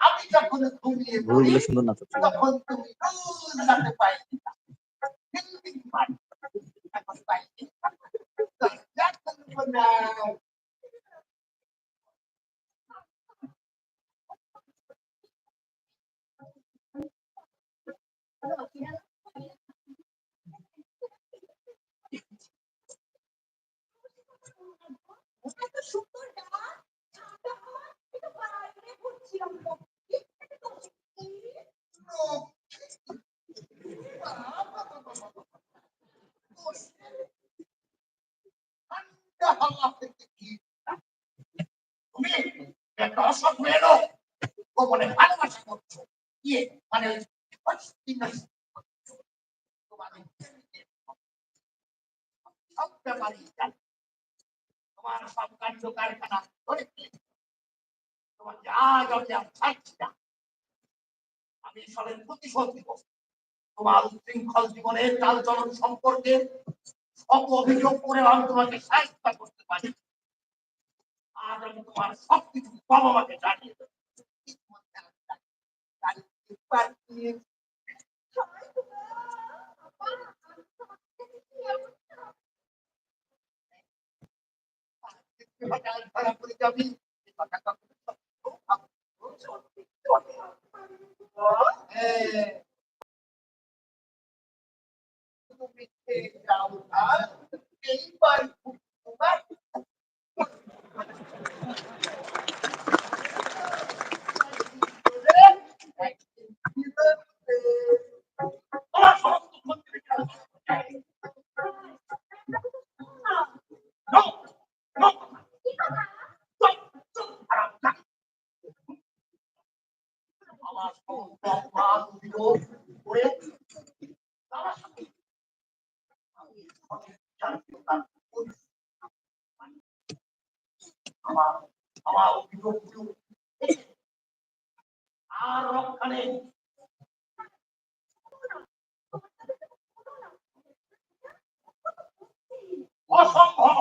আমি যখন ঘুমিয়ে পড়ি তখন তুমি রোজ রাতে পাই দিতা। দিন পাই। এখন পাই মেয়ে লোক। গোপনে ভালোবাসা করছ। ইয়ে, মানে সব ব্যাপারই তোমার সব কারখানা তোমার যা যা ছাড়ছি না আমি সবের প্রতিশোধ দিব তোমার উচ্ছৃঙ্খল জীবনের চাল চলন সম্পর্কে সব অভিযোগ করে আমি তোমাকে সাহায্য করতে পারি আজ আমি তোমার সব কিছু বাবা মাকে জানিয়ে দেবো সবাই তোমরা, আপা, আমি তোমাকে দেখি এমন না। ধরা আর করে করি। রক্ষা নেই অসম্ভব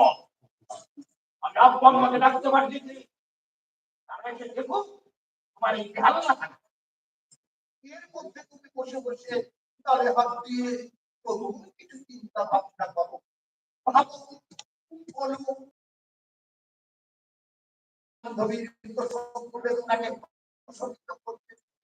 আমি আব্বা ডাকতে তুমি বসে বসে করো বলো বান্ধবীর তোমাকে প্রশংসা করতে